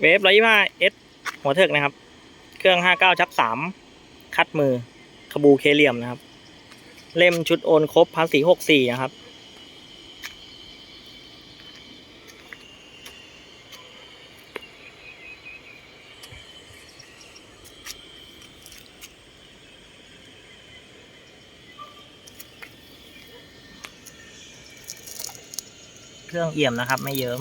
เวฟร้อยยี่ห้าเอสหัวเถิกนะครับ เครื่องห้าเก้าชักสามคัดมือขบูเคเลียมนะครับ เล่มชุดโอนครบพันสี่หกสี่นะครับ เครื่องเอี่ยมนะครับ ไม่เยิ้ม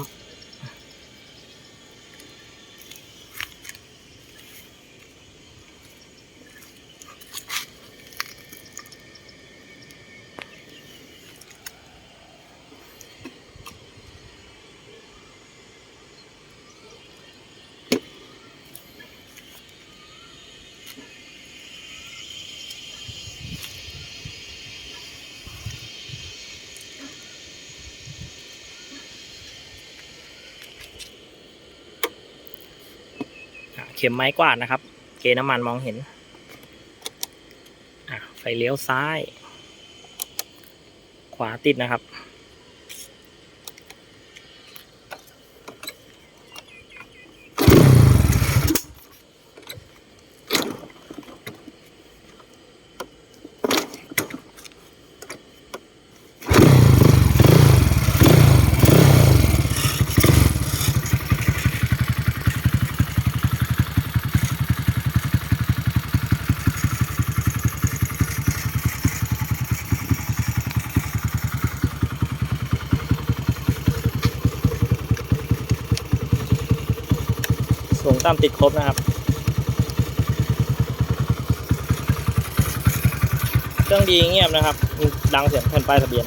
เข็มไม้กวาดนะครับ เกน้ำมันมองเห็นไฟเลี้ยวซ้าย ขวาติดนะครับ สูงต่ำติดครบนะครับ เครื่องดีเงียบนะครับ ดังเสียงแผ่นป้ายทะเบียน